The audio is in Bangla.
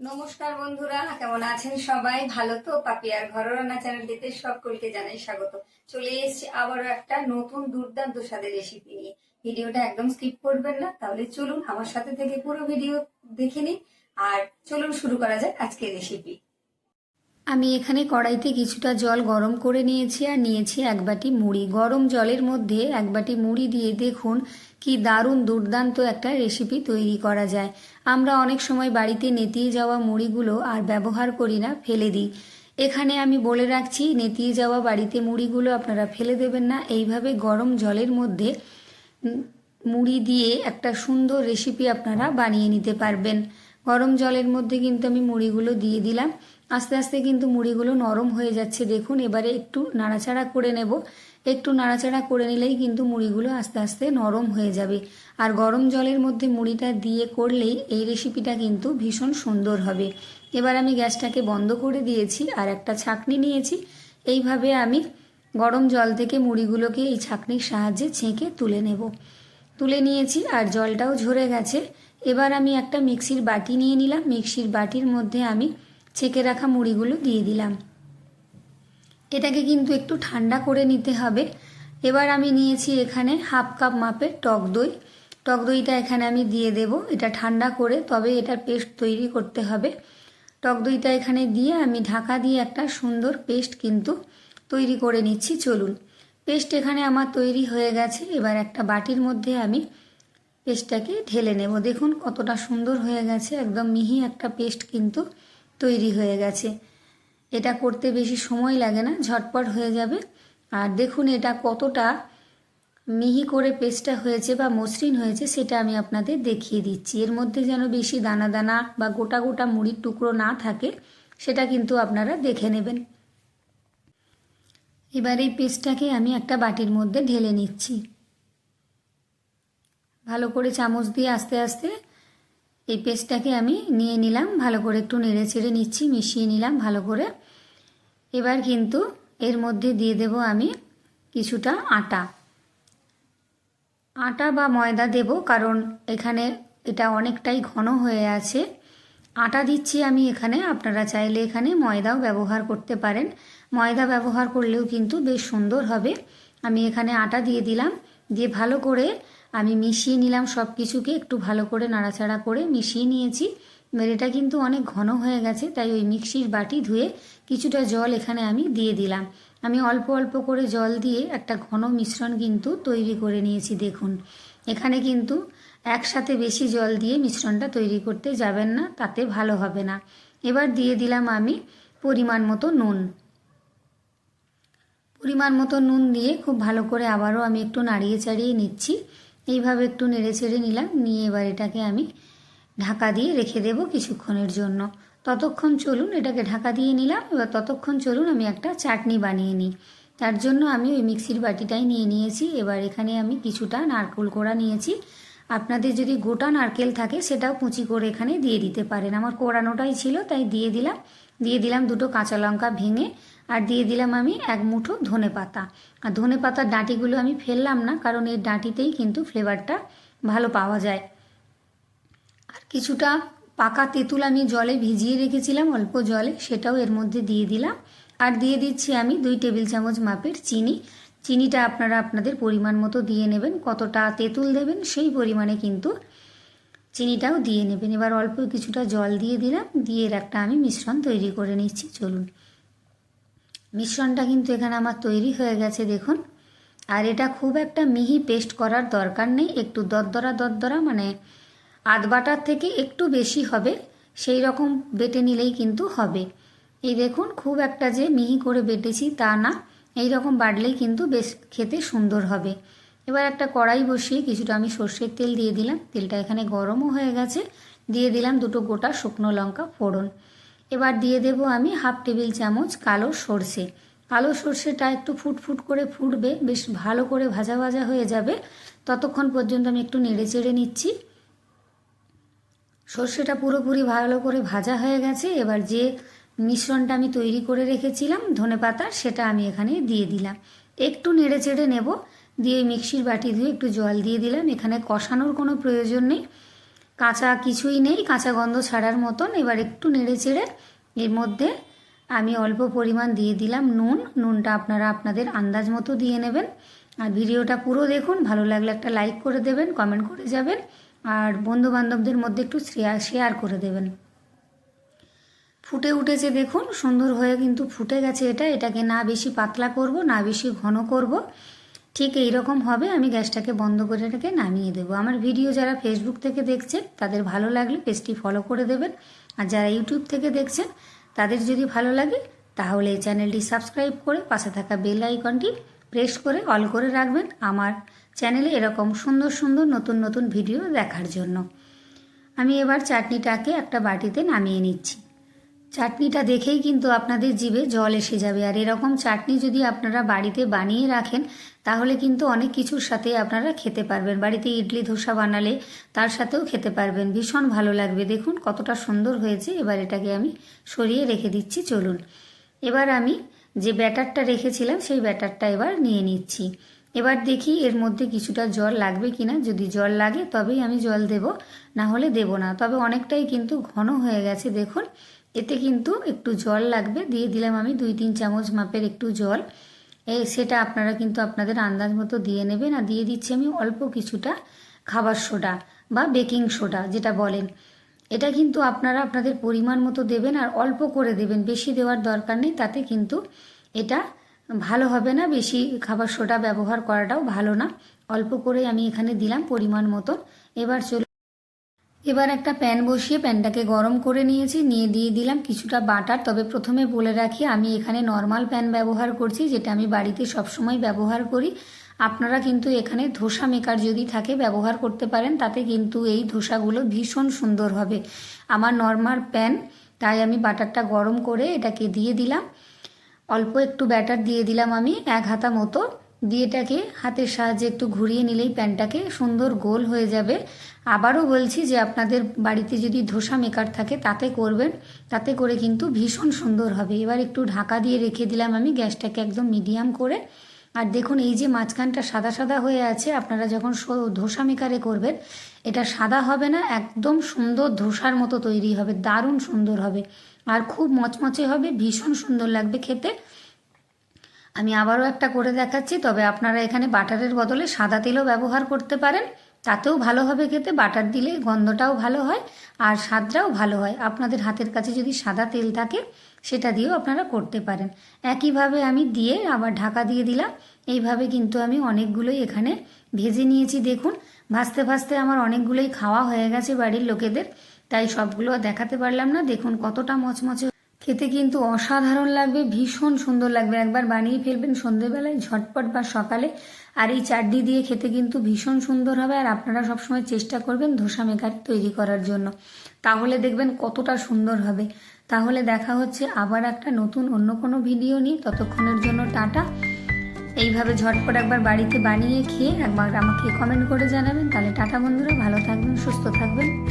নমস্কার বন্ধুরা, কেমন আছেন সবাই? ভালো তো? পাপিয়ার ঘরোয়া রান্না চ্যানেলটিতে সকলকে জানাই স্বাগত। চলে এসেছি আবারও একটা নতুন দুর্দান্ত স্বাদের রেসিপি নিয়ে। ভিডিওটা একদম স্কিপ করবেন না, তাহলে চলুন আমার সাথে থেকে পুরো ভিডিও দেখে নিন। আর চলুন শুরু করা যাক আজকের রেসিপি আমি এখানে কড়াইতে কিছুটা জল গরম করে নিয়েছি আর নিয়েছি এক বাটি মুড়ি। গরম জলের মধ্যে এক বাটি মুড়ি দিয়ে দেখুন কি দারুণ দুর্দান্ত একটা রেসিপি তৈরি করা যায়। আমরা অনেক সময় বাড়িতে নেতিয়ে যাওয়া মুড়িগুলো আর ব্যবহার করি না, ফেলে দিই। এখানে আমি বলে রাখছি, নেতিয়ে যাওয়া বাড়িতে মুড়িগুলো আপনারা ফেলে দেবেন না। এইভাবে গরম জলের মধ্যে মুড়ি দিয়ে একটা সুন্দর রেসিপি আপনারা বানিয়ে নিতে পারবেন। গরম জলের মধ্যে কিন্তু আমি মুড়িগুলো দিয়ে দিলাম। আস্তে আস্তে কিন্তু মুড়িগুলো নরম হয়ে যাচ্ছে। দেখুন, এবারে একটু নাড়াচাড়া করে নেব। একটু নাড়াচাড়া করে নিলেই কিন্তু মুড়িগুলো আস্তে আস্তে নরম হয়ে যাবে। আর গরম জলের মধ্যে মুড়িটা দিয়ে করলেই এই রেসিপিটা কিন্তু ভীষণ সুন্দর হবে। এবার আমি গ্যাসটাকে বন্ধ করে দিয়েছি আর একটা ছাঁকনি নিয়েছি। এইভাবে আমি গরম জল থেকে মুড়িগুলোকে এই ছাঁকনির সাহায্যে ছেঁকে তুলে নেব। তুলে নিয়েছি আর জলটাও ঝরে গেছে। এবার আমি একটা মিক্সির বাটি নিয়ে নিলাম। মিক্সির বাটির মধ্যে আমি ছেঁকে রাখা মুড়িগুলো দিয়ে দিলাম। এটাকে কিন্তু একটু ঠান্ডা করে নিতে হবে। এবার আমি নিয়েছি এখানে হাফ কাপ মাপের টক দই। টক দইটা এখানে আমি দিয়ে দেব। এটা ঠান্ডা করে তবে এটার পেস্ট তৈরি করতে হবে। টক দইটা এখানে দিয়ে আমি ঢাকা দিয়ে একটা সুন্দর পেস্ট কিন্তু তৈরি করে নিচ্ছি। চলুন, পেস্ট এখানে আমার তৈরি হয়ে গেছে। এবার একটা বাটির মধ্যে আমি পেস্টটাকে ঢেলে নেব। দেখুন কতটা সুন্দর হয়ে গেছে, একদম মিহি একটা পেস্ট কিন্তু তৈরি হয়ে গেছে। এটা করতে বেশি সময় লাগে না, ঝটপট হয়ে যাবে। আর দেখুন এটা কতটা মিহি করে পেস্টটা হয়েছে বা মসৃণ হয়েছে, সেটা আমি আপনাদের দেখিয়ে দিচ্ছি। এর মধ্যে যেন বেশি দানা দানা বা গোটা গোটা মুড়ির টুকরো না থাকে, সেটা কিন্তু আপনারা দেখে নেবেন। এবার এই পেস্টটাকে আমি একটা বাটির মধ্যে ঢেলে নিচ্ছি। ভালো করে চামচ দিয়ে আস্তে আস্তে এই পেস্টটাকে আমি নিয়ে নিলাম, ভালো করে একটু নেড়ে চেড়ে নিচ্ছি, মিশিয়ে নিলাম ভালো করে। এবার কিন্তু এর মধ্যে দিয়ে দেব আমি কিছুটা আটা। আটা বা ময়দা দেব কারণ এখানে এটা অনেকটাই ঘন হয়ে আছে। আটা দিচ্ছি আমি এখানে, আপনারা চাইলে এখানে ময়দাও ব্যবহার করতে পারেন। ময়দা ব্যবহার করলেও কিন্তু বেশ সুন্দর হবে। আমি এখানে আটা দিয়ে দিলাম, দিয়ে ভালো করে আমি মিশিয়ে নিলাম সব কিছুকে একটু ভালো করে নাড়াচাড়া করে মিশিয়ে নিয়েছি। এবার এটা কিন্তু অনেক ঘন হয়ে গেছে, তাই ওই মিক্সির বাটি ধুয়ে কিছুটা জল এখানে আমি দিয়ে দিলাম। আমি অল্প অল্প করে জল দিয়ে একটা ঘন মিশ্রণ কিন্তু তৈরি করে নিয়েছি, দেখুন। এখানে কিন্তু একসাথে বেশি জল দিয়ে মিশ্রণটা তৈরি করতে যাবেন না, তাতে ভালো হবে না। এবার দিয়ে দিলাম আমি পরিমাণ মতো নুন। পরিমাণ মতো নুন দিয়ে খুব ভালো করে আবারও আমি একটু নাড়িয়ে চাড়িয়ে নিচ্ছি। এইভাবে একটু নেড়ে চেড়ে নিলাম। নিয়ে এবার এটাকে আমি ঢাকা দিয়ে রেখে দেব কিছুক্ষণের জন্য। ততক্ষণ চলুন এটাকে ঢাকা দিয়ে নিলাম। এবার ততক্ষণ চলুন আমি একটা চাটনি বানিয়ে নিই। তার জন্য আমি ওই মিক্সির বাটিটাই নিয়ে নিয়েছি। এবার এখানে আমি কিছুটা নারকোল কোড়া নিয়েছি। আপনাদের যদি গোটা নারকেল থাকে, সেটাও কুচি করে এখানে দিয়ে দিতে পারেন। আমার কোড়ানোটাই ছিল, তাই দিয়ে দিলাম। দিয়ে দিলাম দুটো কাঁচা লঙ্কা ভেঙে, আর দিয়ে দিলাম আমি এক মুঠো ধনে পাতা। আর ধনে পাতার ডাঁটিগুলো আমি ফেললাম না, কারণ এই ডাঁটিতেই কিন্তু ফ্লেভারটা ভালো পাওয়া যায়। আর কিছুটা পাকা তেঁতুল আমি জলে ভিজিয়ে রেখেছিলাম, অল্প জলে, সেটাও এর মধ্যে দিয়ে দিলাম। আর দিয়ে দিচ্ছি আমি দুই টেবিল চামচ মাপের চিনি। চিনিটা আপনারা আপনাদের পরিমাণ মতো দিয়ে নেবেন। কতটা তেঁতুল দেবেন সেই পরিমাণে কিন্তু চিনিটাও দিয়ে নেবেন। এবার অল্প কিছুটা জল দিয়ে দিলাম। দিয়ে এর একটা আমি মিশ্রণ তৈরি করে নিচ্ছি। চলুন। মিশ্রণটা কিন্তু এখানে আমার তৈরি হয়ে গেছে, দেখুন। আর এটা খুব একটা মিহি পেস্ট করার দরকার নেই। একটু দরদরা দরদরা মানে আধ বাটার থেকে একটু বেশি হবে, সেই রকম বেটে নিলেই কিন্তু হবে। এই দেখুন, খুব একটা যে মিহি করে বেটেছি তা না। এই রকম বাড়লেই কিন্তু বেশ খেতে সুন্দর হবে। এবার একটা কড়াই বসিয়ে কিছুটা আমি সর্ষের তেল দিয়ে দিলাম। তেলটা এখানে গরমও হয়ে গেছে। দিয়ে দিলাম দুটো গোটা শুকনো লঙ্কা ফোড়ন। এবার দিয়ে দেব আমি হাফ টেবিল চামচ কালো সর্ষে। কালো সর্ষেটা একটু ফুটফুট করে ফুটবে, বেশ ভালো করে ভাজা ভাজা হয়ে যাবে। ততক্ষণ পর্যন্ত আমি একটু নেড়ে চেড়ে নিচ্ছি। সর্ষেটা পুরোপুরি ভালো করে ভাজা হয়ে গেছে। এবার যে মিশ্রণটা আমি তৈরি করে রেখেছিলাম ধনে পাতার সেটা আমি এখানে দিয়ে দিলাম। একটু নেড়ে চেড়ে নেব, দিয়ে মিক্সির বাটি ধুয়ে একটু জল দিয়ে দিলাম। এখানে কষানোর কোনো প্রয়োজন নেই, কাঁচা কিছুই নেই, কাঁচা গন্ধ ছাড়ার মতন। এবার একটু নেড়ে চেড়ে এর মধ্যে আমি অল্প পরিমাণ দিয়ে দিলাম নুন। নুনটা আপনারা আপনাদের আন্দাজ মতো দিয়ে নেবেন। আর ভিডিওটা পুরো দেখুন, ভালো লাগলে একটা লাইক করে দেবেন, কমেন্ট করে যাবেন। আর বন্ধু বান্ধবদের মধ্যে একটু শেয়ার করে দেবেন। ফুটে উঠেছে দেখুন, সুন্দর হয়ে কিন্তু ফুটে গেছে এটা। এটাকে না বেশি পাতলা করব, না বেশি ঘন করব। ঠিক এই রকম হবে, আমি গ্যাসটাকে বন্ধ করে এটাকে নামিয়ে দেবো। আমার ভিডিও যারা ফেসবুক থেকে দেখছেন, তাদের ভালো লাগলে পেজটি ফলো করে দেবেন। আর যারা ইউটিউব থেকে দেখছেন, তাদের যদি ভালো লাগে, তাহলে এই চ্যানেলটি সাবস্ক্রাইব করে পাশে থাকা বেল আইকনটি প্রেস করে অল করে রাখবেন আমার চ্যানেলে এরকম সুন্দর সুন্দর নতুন নতুন ভিডিও দেখার জন্য। আমি এবার চাটনিটাকে একটা বাটিতে নামিয়ে নিচ্ছি। চাটনিটা দেখেই কিন্তু আপনাদের জিভে জল এসে যাবে। আর এরকম চাটনি যদি আপনারা বাড়িতে বানিয়ে রাখেন, তাহলে কিন্তু অনেক কিছুর সাথে আপনারা খেতে পারবেন। বাড়িতে ইডলি ধোসা বানালে তার সাথেও খেতে পারবেন। ভীষণ ভালো লাগবে। দেখুন কতটা সুন্দর হয়েছে। এবার এটাকে আমি সরিয়ে রেখে দিচ্ছি। চলুন। এবার আমি যে ব্যাটারটা রেখেছিলাম, সেই ব্যাটারটা এবার নিয়ে নিচ্ছি। এবার দেখি এর মধ্যে কিছুটা জল লাগবে কি না যদি জল লাগে তবেই আমি জল দেব, না হলে দেব না। তবে অনেকটাই কিন্তু ঘন হয়ে গেছে। দেখুন এতে কিন্তু একটু জল লাগবে। দিয়ে দিলাম আমি দুই, তিন চামচ মাপের একটু জল। সেটা আপনারা কিন্তু আপনাদের আন্দাজ মতো দিয়ে নেবেন। আর দিয়ে দিচ্ছি আমি অল্প কিছুটা খাবার সোডা বা বেকিং সোডা, যেটা বলেন। এটা কিন্তু আপনারা আপনাদের পরিমাণ মতো দেবেন আর অল্প করে দেবেন। বেশি দেওয়ার দরকার নেই, তাতে কিন্তু এটা ভালো হবে না। বেশি খাবার সোডা ব্যবহার করাটাও ভালো না। অল্প করে আমি এখানে দিলাম পরিমাণ মতো। এবার চল এবার একটা প্যান বসিয়ে প্যানটাকে গরম করে নিয়েছি, নিয়ে দিয়ে দিলাম কিছুটা বাটার। তবে প্রথমে বলে রাখি, আমি এখানে নর্মাল প্যান ব্যবহার করছি, যেটা আমি বাড়িতে সবসময় ব্যবহার করি। আপনারা কিন্তু এখানে ধোসা মেকার যদি থাকে ব্যবহার করতে পারেন, তাতে কিন্তু এই ধোসাগুলো ভীষণ সুন্দর হবে। আমার নর্মাল প্যান, তাই আমি বাটারটা গরম করে এটাকে দিয়ে দিলাম। অল্প একটু ব্যাটার দিয়ে দিলাম আমি, এক হাতা মতো। দিয়ে এটাকে হাতের সাহায্যে একটু ঘুরিয়ে নিলেই প্যানটাকে সুন্দর গোল হয়ে যাবে। আবারও বলছি যে আপনাদের বাড়িতে যদি ধোসা মেকার থাকে, তাতে করবেন। তাতে করে কিন্তু ভীষণ সুন্দর হবে। এবার একটু ঢাকা দিয়ে রেখে দিলাম আমি গ্যাসটাকে একদম মিডিয়াম করে। আর দেখুন, এই যে মাঝখানটা সাদা সাদা হয়ে আছে, আপনারা যখন ধোসা মেকারে করবেন, এটা সাদা হবে না, একদম সুন্দর ধোসার মতো তৈরি হবে, দারুণ সুন্দর হবে। আর খুব মচমচে হবে, ভীষণ সুন্দর লাগবে খেতে। আমি আবারও একটা করে দেখাচ্ছি, তবে আপনারা এখানে বাটারের বদলে সাদা তেলও ব্যবহার করতে পারেন। তাতেও ভালো হবে খেতে, বাটার দিলে গন্ধটাও ভালো হয় আর স্বাদটাও ভালো হয়। আপনাদের হাতের কাছে যদি সাদা তেল থাকে, সেটা দিয়েও আপনারা করতে পারেন। একইভাবে আমি দিয়ে আবার ঢাকা দিয়ে দিলাম। এইভাবে কিন্তু আমি অনেকগুলোই এখানে ভেজে নিয়েছি। দেখুন, ভাজতে ভাজতে আমার অনেকগুলোই খাওয়া হয়ে গেছে বাড়ির লোকেদের, তাই সবগুলো দেখাতে পারলাম না। দেখুন কতটা মচমচে খেতে কিন্তু অসাধারণ লাগবে, ভীষণ সুন্দর লাগবে। একবার বানিয়ে ফেলবেন সন্ধেবেলায়, ঝটপট বা সকালে। আর এই চাটনি দিয়ে খেতে কিন্তু ভীষণ সুন্দর হবে। আর আপনারা সবসময় চেষ্টা করবেন ধোসা মেকার তৈরি করার জন্য। তাহলে দেখবেন কতটা সুন্দর হবে। তাহলে দেখা হচ্ছে আবার একটা নতুন, অন্য কোনো ভিডিও নিয়ে। ততক্ষণের জন্য টাটা। এইভাবে ঝটপট একবার বাড়িতে বানিয়ে খেয়ে একবার আমাকে কমেন্ট করে জানাবেন। তাহলে টাটা বন্ধুরা, ভালো থাকবেন, সুস্থ থাকবেন।